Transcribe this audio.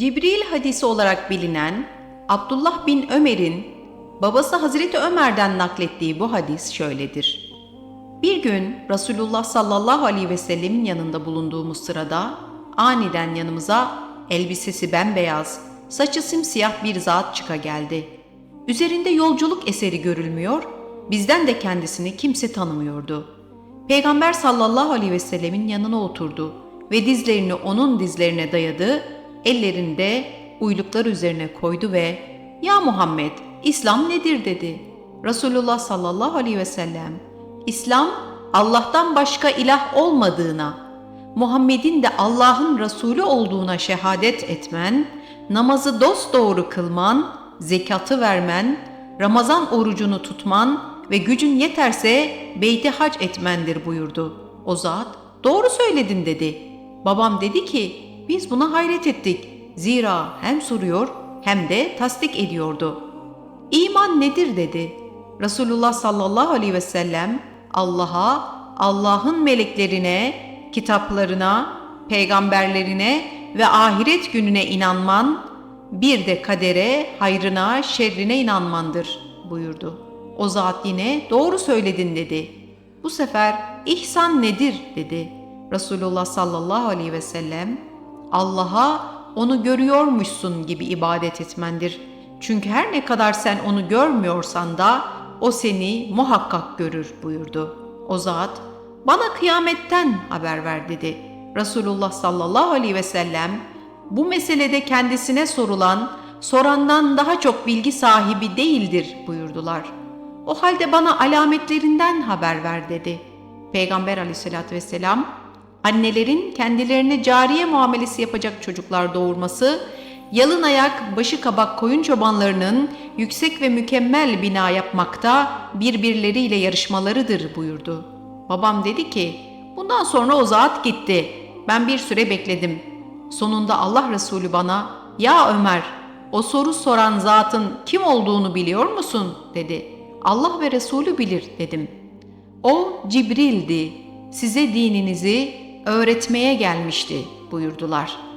Cibril hadisi olarak bilinen Abdullah bin Ömer'in babası Hazreti Ömer'den naklettiği bu hadis şöyledir. Bir gün Resulullah sallallahu aleyhi ve sellemin yanında bulunduğumuz sırada aniden yanımıza elbisesi bembeyaz, saçı simsiyah bir zat çıka geldi. Üzerinde yolculuk eseri görülmüyor, bizden de kendisini kimse tanımıyordu. Peygamber sallallahu aleyhi ve sellemin yanına oturdu ve dizlerini onun dizlerine dayadı, ellerini de uyluklar üzerine koydu ve ''Ya Muhammed, İslam nedir?'' dedi. Resulullah sallallahu aleyhi ve sellem, İslam Allah'tan başka ilah olmadığına, Muhammed'in de Allah'ın Resulü olduğuna şehadet etmen, namazı dosdoğru kılman, zekatı vermen, Ramazan orucunu tutman ve gücün yeterse beyti hac etmendir buyurdu. O zat, doğru söyledin dedi. Babam dedi ki, biz buna hayret ettik. Zira hem soruyor hem de tasdik ediyordu. İman nedir dedi. Resulullah sallallahu aleyhi ve sellem Allah'a, Allah'ın meleklerine, kitaplarına, peygamberlerine ve ahiret gününe inanman, bir de kadere, hayrına, şerrine inanmandır buyurdu. O zat yine doğru söyledin dedi. Bu sefer ihsan nedir dedi. Resulullah sallallahu aleyhi ve sellem Allah'a onu görüyormuşsun gibi ibadet etmendir. Çünkü her ne kadar sen onu görmüyorsan da o seni muhakkak görür buyurdu. O zat bana kıyametten haber ver dedi. Resulullah sallallahu aleyhi ve sellem bu meselede kendisine sorulan sorandan daha çok bilgi sahibi değildir buyurdular. O halde bana alametlerinden haber ver dedi. Peygamber aleyhissalatü vesselam annelerin kendilerine cariye muamelesi yapacak çocuklar doğurması, yalın ayak, başı kabak koyun çobanlarının yüksek ve mükemmel bina yapmakta birbirleriyle yarışmalarıdır buyurdu. Babam dedi ki, bundan sonra o zat gitti. Ben bir süre bekledim. Sonunda Allah Resulü bana, ya Ömer, o soru soran zatın kim olduğunu biliyor musun? dedi. Allah ve Resulü bilir dedim. O Cibril'di. Size dininizi öğretmeye gelmişti buyurdular.''